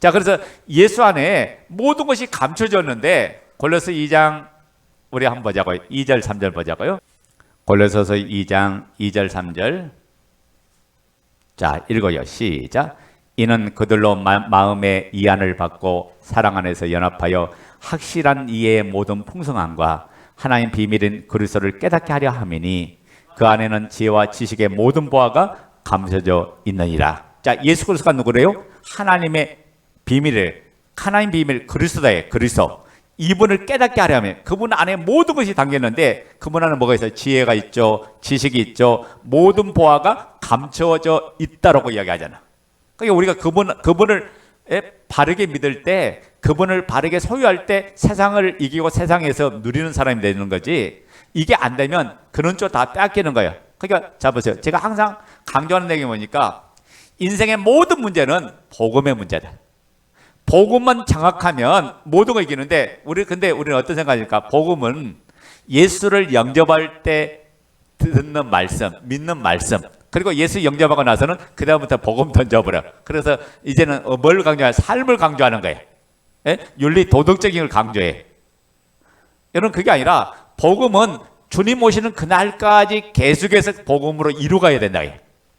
자, 그래서 예수 안에 모든 것이 감춰졌는데 골로새 2장 우리 한번 보자고요. 2절 3절 보자고요. 골로새서 2장 2절 3절. 자, 읽어요. 시작. 이는 그들로 마, 마음의 이안을 받고 사랑 안에서 연합하여 확실한 이해의 모든 풍성함과 하나님 비밀인 그리스도를 깨닫게 하려 함이니 그 안에는 지혜와 지식의 모든 보화가 감춰져 있느니라. 자, 예수 그리스도가 누구래요? 하나님의 비밀을 하나님 비밀 그리스도의 그리스도 이분을 깨닫게 하려면 그분 안에 모든 것이 담겼는데 그분 안에 뭐가 있어요? 지혜가 있죠, 지식이 있죠, 모든 보화가 감춰져 있다라고 이야기하잖아. 그러니까 우리가 그분 그분을 에, 바르게 믿을 때 그분을 바르게 소유할 때 세상을 이기고 세상에서 누리는 사람이 되는 거지. 이게 안 되면 그런 쪽 다 뺏기는 거예요. 그러니까 자 보세요. 제가 항상 강조하는 내용이 뭐니까 인생의 모든 문제는 복음의 문제다. 복음만 장악하면 모든 걸 이기는데 우리 근데 우리는 어떤 생각일까? 복음은 예수를 영접할 때 듣는 말씀, 믿는 말씀. 그리고 예수 영접하고 나서는 그 다음부터 복음 던져버려. 그래서 이제는 어, 뭘 강조해? 삶을 강조하는 거예요. 예? 윤리 도덕적인 걸 강조해. 여러분 그게 아니라 복음은 주님 오시는 그날까지 계속해서 복음으로 이루어가야 된다.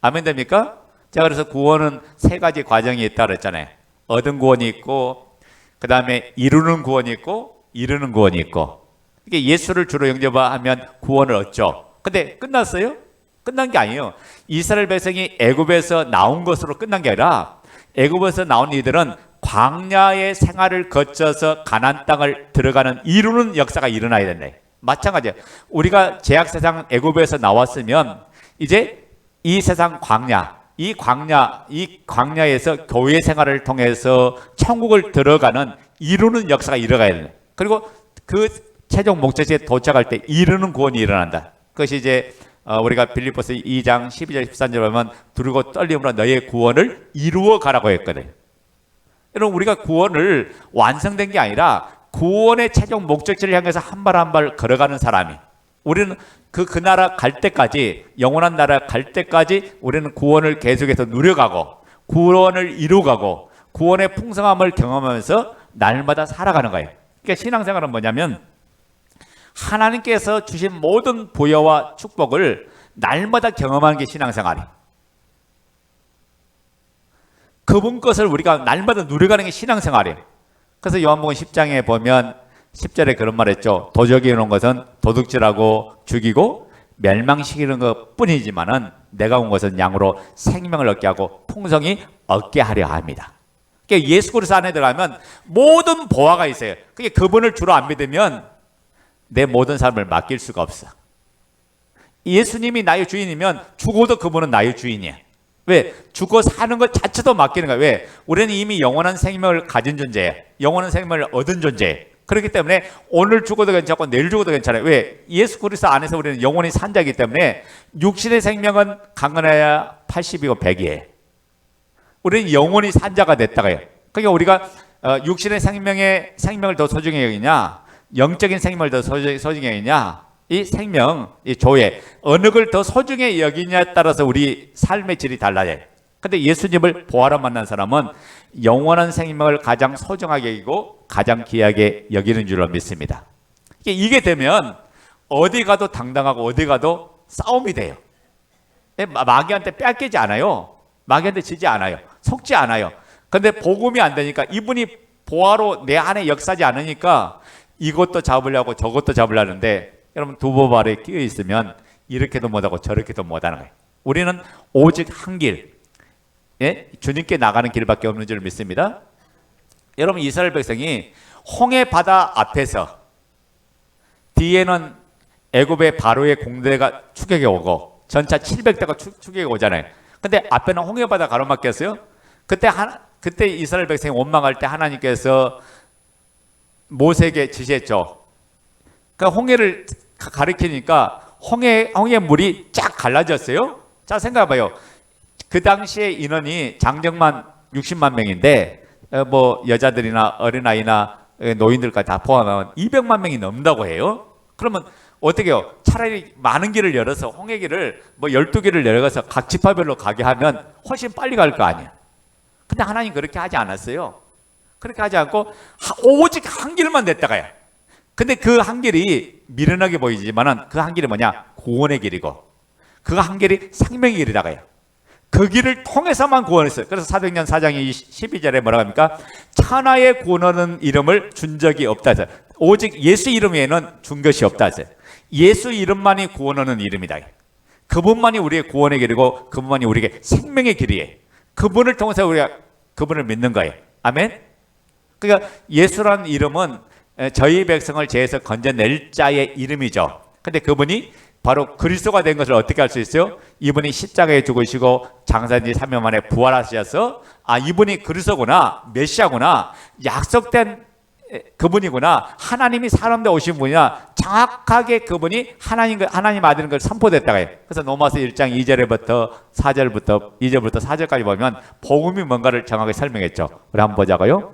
아멘 됩니까? 제가 그래서 구원은 세 가지 과정이 있다 그랬잖아요. 얻은 구원이 있고 그 다음에 이루는 구원이 있고 이루는 구원이 있고 이게 예수를 주로 영접하면 구원을 얻죠. 근데 끝났어요? 끝난 게 아니에요. 이스라엘 백성이 애굽에서 나온 것으로 끝난 게 아니라 애굽에서 나온 이들은 광야의 생활을 거쳐서 가나안 땅을 들어가는 이루는 역사가 일어나야 된다. 마찬가지야. 우리가 제약 세상 애굽에서 나왔으면 이제 이 세상 광야, 이 광야, 이 광야에서 교회 생활을 통해서 천국을 들어가는 이루는 역사가 일어나야 된다. 그리고 그 최종 목적지에 도착할 때 이루는 구원이 일어난다. 그것이 이제 어, 우리가 빌립보서 2장 12절 13절 보면 두르고 떨림으로 너의 구원을 이루어 가라고 했거든. 여러분 우리가 구원을 완성된 게 아니라 구원의 최종 목적지를 향해서 한 발 한 발 걸어가는 사람이 우리는 그 그 나라 갈 때까지 영원한 나라 갈 때까지 우리는 구원을 계속해서 누려가고 구원을 이루가고 구원의 풍성함을 경험하면서 날마다 살아가는 거예요. 그러니까 신앙생활은 뭐냐면 하나님께서 주신 모든 부여와 축복을 날마다 경험하는 게 신앙생활이에요. 그분 것을 우리가 날마다 누려가는 게 신앙생활이에요. 그래서 요한복음 10장에 보면 10절에 그런 말 했죠. 도적이 오는 것은 도둑질하고 죽이고 멸망시키는 것 뿐이지만은 내가 온 것은 양으로 생명을 얻게 하고 풍성히 얻게 하려 합니다. 그러니까 예수 그리스도 안에 들어가면 모든 보화가 있어요. 그게 그분을 주로 안 믿으면 내 모든 삶을 맡길 수가 없어. 예수님이 나의 주인이면 죽어도 그분은 나의 주인이야. 왜? 죽어 사는 것 자체도 맡기는 거야. 왜? 우리는 이미 영원한 생명을 가진 존재야. 영원한 생명을 얻은 존재야. 그렇기 때문에 오늘 죽어도 괜찮고 내일 죽어도 괜찮아요. 왜? 예수 그리스도 안에서 우리는 영원히 산자이기 때문에 육신의 생명은 강건해야 80이고 100이에요. 우리는 영원히 산자가 됐다가요. 그러니까 우리가 어, 육신의 생명의 생명을 더 소중히 여기냐, 영적인 생명을 더 소중히, 소중히 여기냐, 이 생명, 이 조회 어느 걸 더 소중히 여기냐에 따라서 우리 삶의 질이 달라져요. 근데 예수님을 보아라 만난 사람은 영원한 생명을 가장 소중하게 여기고 가장 귀하게 여기는 줄로 믿습니다. 이게, 되면 어디 가도 당당하고 어디 가도 싸움이 돼요. 예, 마- 마귀한테 뺏기지 않아요. 마귀한테 지지 않아요. 속지 않아요. 근데 복음이 안 되니까 이분이 보아로 내 안에 역사지 않으니까 이것도 잡으려고 저것도 잡으려는데 여러분 두보 발에 끼어 있으면 이렇게도 못하고 저렇게도 못하는 거예요. 우리는 오직 한 길, 예? 주님께 나가는 길밖에 없는 줄 믿습니다. 여러분 이스라엘 백성이 홍해 바다 앞에서 뒤에는 애굽의 바로의 공대가 추격해 오고 전차 700대가 추, 추격해 오잖아요. 근데 앞에는 홍해 바다 가로막혔어요. 그때 한 그때 이스라엘 백성이 원망할 때 하나님께서 모세에게 지시했죠. 그러니까 홍해를 가- 가리키니까 홍해 홍해 물이 쫙 갈라졌어요. 자 생각해 봐요. 그 당시에 인원이 장정만 60만 명인데 어, 뭐 여자들이나 어린아이나 어, 노인들까지 다 포함하면 200만 명이 넘는다고 해요. 그러면 어떻게 해요? 차라리 많은 길을 열어서 홍해길을 뭐 12길을 열어서 각 지파별로 가게 하면 훨씬 빨리 갈 거 아니야. 근데 하나님 그렇게 하지 않았어요. 그렇게 하지 않고 하- 오직 한 길만 냈다가요. 근데 그 한 길이 미련하게 보이지만은 그 한 길이 뭐냐? 구원의 길이고 그 한 길이 생명의 길이다가요. 그 길을 통해서만 구원했어요. 그래서 사도행전 4장 12절에 뭐라고 합니까? 천하의 구원하는 이름을 준 적이 없다. 오직 예수 이름 외에는 준 것이 없다. 예수 이름만이 구원하는 이름이다. 그분만이 우리의 구원의 길이고 그분만이 우리에게 생명의 길이에요. 그분을 통해서 우리가 그분을 믿는 거예요. 아멘. 그러니까 예수라는 이름은 에, 저희 백성을 죄에서 건져낼 자의 이름이죠. 근데 그분이 바로 그리스도가 된 것을 어떻게 알수 있어요? 이분이 십자가에 죽으시고 장사지 3년 만에 부활하셔서 아 이분이 그리스도구나 메시아구나 약속된 에, 그분이구나 하나님이 사람 되 오신 분이나 정확하게 그분이 하나님 하나님 아들인 걸 선포됐다가 해요. 그래서 로마서 1장 2절부터 4절부터 2절부터 4절까지 보면 복음이 뭔가를 정확하게 설명했죠. 우리 한번 보자고요.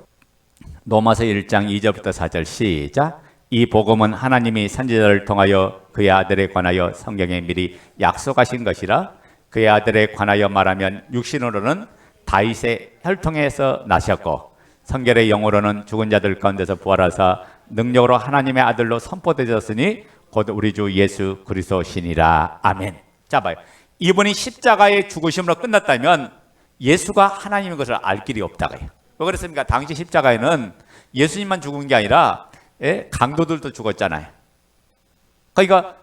로마서 1장 2절부터 4절 시작. 이 복음은 하나님이 선지자를 통하여 그의 아들에 관하여 성경에 미리 약속하신 것이라 그의 아들에 관하여 말하면 육신으로는 다윗의 혈통에서 나셨고 성결의 영으로는 죽은 자들 가운데서 부활하사 능력으로 하나님의 아들로 선포되셨으니 곧 우리 주 예수 그리스도시니라 아멘. 자 봐요. 이분이 십자가의 죽으심으로 끝났다면 예수가 하나님인 것을 알 길이 없다고요. 왜 그랬습니까? 당시 십자가에는 예수님만 죽은 게 아니라 예? 강도들도 죽었잖아요. 그러니까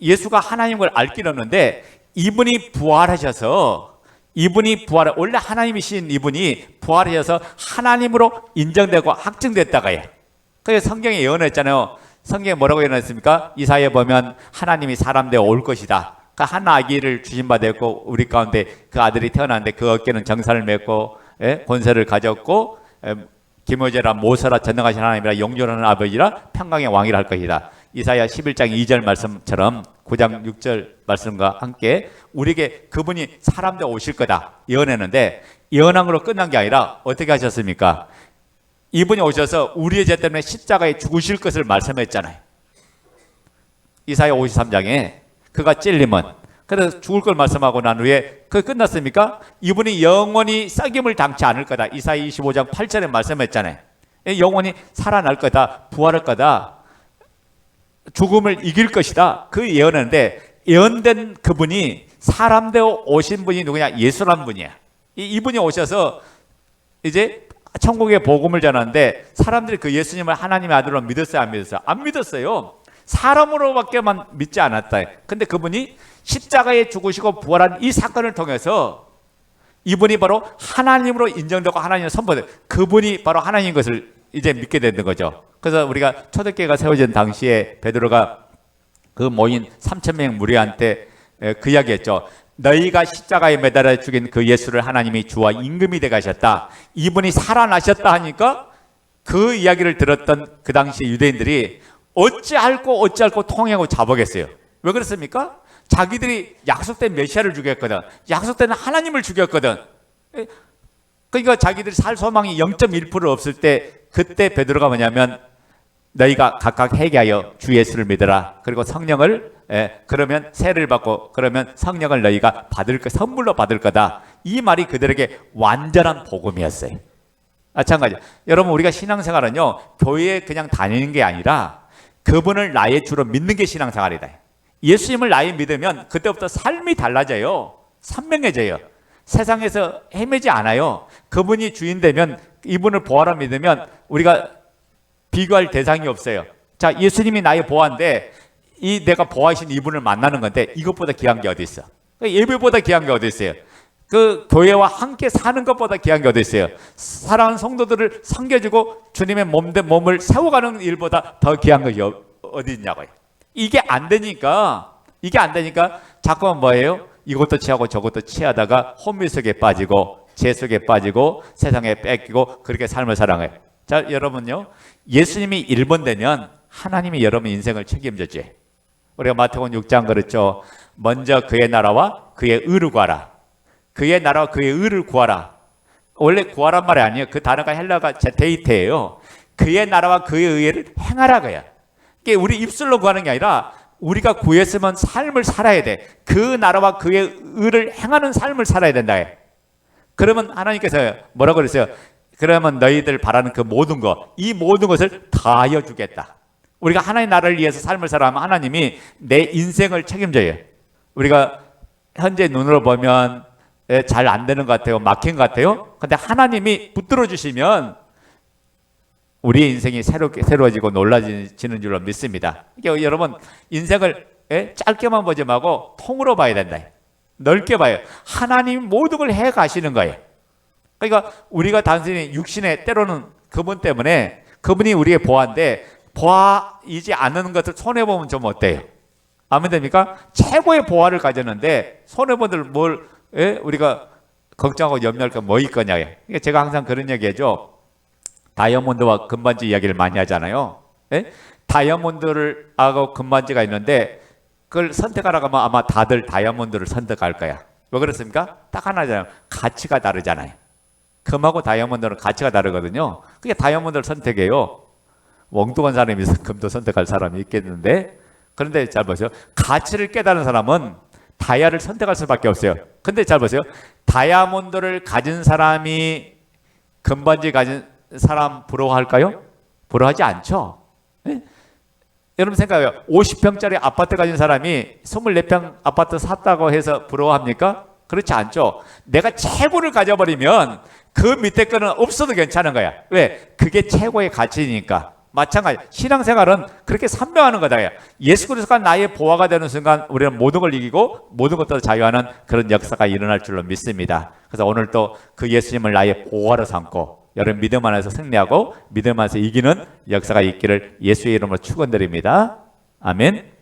예수가 하나님인 걸알 길이 없는데 이분이 부활하셔서 이분이 부활 원래 하나님이신 이분이 부활하셔서 하나님으로 인정되고 확증됐다가 요. 그래서 성경에 예언했잖아요. 성경에 뭐라고 예언했습니까? 이사에 보면 하나님이 사람 되어 올 것이다. 그한 아기를 주신 바 됐고 우리 가운데 그 아들이 태어났는데 그 어깨는 정사를 맺고 예? 권세를 가졌고 예, 김호재라 모세라 전능하신 하나님이라 영존하는 아버지라 평강의 왕이라 할 것이다. 이사야 11장 2절 말씀처럼 9장 6절 말씀과 함께 우리에게 그분이 사람 되어 오실 거다 예언했는데 예언한 걸로 끝난 게 아니라 어떻게 하셨습니까? 이분이 오셔서 우리의 죄 때문에 십자가에 죽으실 것을 말씀했잖아요. 이사야 53장에 그가 찔림은 그래서 죽을 걸 말씀하고 난 후에 그 끝났습니까? 이분이 영원히 썩임을 당치 않을 거다. 이사야 25장 8절에 말씀했잖아요. 영원히 살아날 거다. 부활할 거다. 죽음을 이길 것이다. 그 예언했는데 예언된 그분이 사람 되어 오신 분이 누구냐? 예수란 분이야. 이, 이분이 오셔서 이제 천국의 복음을 전하는데 사람들이 그 예수님을 하나님의 아들로 믿었어요, 안 믿었어요? 안 믿었어요. 사람으로밖에만 믿지 않았다. 근데 그분이 십자가에 죽으시고 부활한 이 사건을 통해서 이분이 바로 하나님으로 인정되고 하나님의 선포된 그분이 바로 하나님인 것을 이제 믿게 되는 거죠. 그래서 우리가 초대교회가 세워진 당시에 베드로가 그 모인 3천 명 무리한테 에, 그 이야기했죠. 너희가 십자가에 매달아 죽인 그 예수를 하나님이 주와 임금이 돼 가셨다. 이분이 살아나셨다 하니까 그 이야기를 들었던 그 당시 유대인들이 어찌할고 어찌할고 통행하고 잡아겠어요. 왜 그렇습니까? 자기들이 약속된 메시아를 죽였거든. 약속된 하나님을 죽였거든. 에, 그러니까 자기들이 살 소망이 0.1% 없을 때 그때 베드로가 뭐냐면 너희가 각각 회개하여 주 예수를 믿어라. 그리고 성령을 예, 그러면 세를 받고 그러면 성령을 너희가 받을 거 선물로 받을 거다. 이 말이 그들에게 완전한 복음이었어요. 마찬가지. 여러분 우리가 신앙생활은요 교회에 그냥 다니는 게 아니라 그분을 나의 주로 믿는 게 신앙생활이다. 예수님을 나의 믿으면 그때부터 삶이 달라져요. 선명해져요. 세상에서 헤매지 않아요. 그분이 주인 되면 이분을 보아라 믿으면 우리가 비교할 대상이 없어요. 자, 예수님이 나의 보아인데 이 내가 보아이신 이분을 만나는 건데 이것보다 귀한 게 어디 있어? 예배보다 귀한 게 어디 있어요? 그 교회와 함께 사는 것보다 귀한 게 어디 있어요? 사랑하는 성도들을 섬겨주고 주님의 몸된 몸을 세워가는 일보다 더 귀한 것이 어- 어디 있냐고요. 이게 안 되니까 이게 안 되니까 자꾸만 뭐예요? 이것도 취하고 저것도 취하다가 혼미 속에 빠지고 죄 속에 빠지고 세상에 뺏기고 그렇게 삶을 살아가요. 자, 여러분요. 예수님이 1번 되면 하나님이 여러분 인생을 책임져지. 우리가 마태복음 6장 그랬죠. 먼저 그의 나라와 그의 의를 구하라. 그의 나라와 그의 의를 구하라. 원래 구하란 말이 아니에요. 그 단어가 헬라가 데이트예요. 그의 나라와 그의 의를 행하라고요. 이게 우리 입술로 구하는 게 아니라 우리가 구했으면 삶을 살아야 돼. 그 나라와 그의 의를 행하는 삶을 살아야 된다. 그러면 하나님께서 뭐라고 그랬어요? 그러면 너희들 바라는 그 모든 것, 이 모든 것을 다하여 주겠다. 우리가 하나님 나라를 위해서 삶을 살아가면 하나님이 내 인생을 책임져요. 우리가 현재 눈으로 보면 잘 안 되는 것 같아요. 막힌 것 같아요. 근데 하나님이 붙들어 주시면 우리의 인생이 새롭게 새로워지고 놀라지는 줄로 믿습니다. 그러니까 여러분 인생을 예? 짧게만 보지 말고 통으로 봐야 된다. 넓게 봐요. 하나님 모든 걸 해 가시는 거예요. 그러니까 우리가 단순히 육신의 때로는 그분 때문에 그분이 우리의 보아인데 보아이지 않는 것을 손해 보면 좀 어때요? 아멘 됩니까? 최고의 보아를 가졌는데 손해 보들 뭘 예? 우리가 걱정하고 염려할 거뭐 있거냐요. 그러니까 제가 항상 그런 얘기하죠. 다이아몬드와 금반지 이야기를 많이 하잖아요. 예? 다이아몬드를 하고 금반지가 있는데 그걸 선택하라고 하면 아마 다들 다이아몬드를 선택할 거야. 왜 그렇습니까? 딱 하나잖아요. 가치가 다르잖아요. 금하고 다이아몬드는 가치가 다르거든요. 그게 다이아몬드를 선택해요. 엉뚱한 사람이 있어 금도 선택할 사람이 있겠는데 그런데 잘 보세요. 가치를 깨달은 사람은 다이아를 선택할 수밖에 없어요. 근데 잘 보세요. 다이아몬드를 가진 사람이 금반지 가진 사람 부러워할까요? 부러워하지 않죠. 예? 여러분 생각해요. 50평짜리 아파트 가진 사람이 24평 아파트 샀다고 해서 부러워합니까? 그렇지 않죠. 내가 최고를 가져버리면 그 밑에 거는 없어도 괜찮은 거야. 왜? 그게 최고의 가치니까. 마찬가지. 신앙생활은 그렇게 산명하는 거다. 예수 그리스도가 나의 보화가 되는 순간 우리는 모든 걸 이기고 모든 것도 자유하는 그런 역사가 일어날 줄로 믿습니다. 그래서 오늘 또 그 예수님을 나의 보화로 삼고 여러분 믿음 안에서 승리하고 믿음 안에서 이기는 역사가 있기를 예수의 이름으로 축원드립니다. 아멘.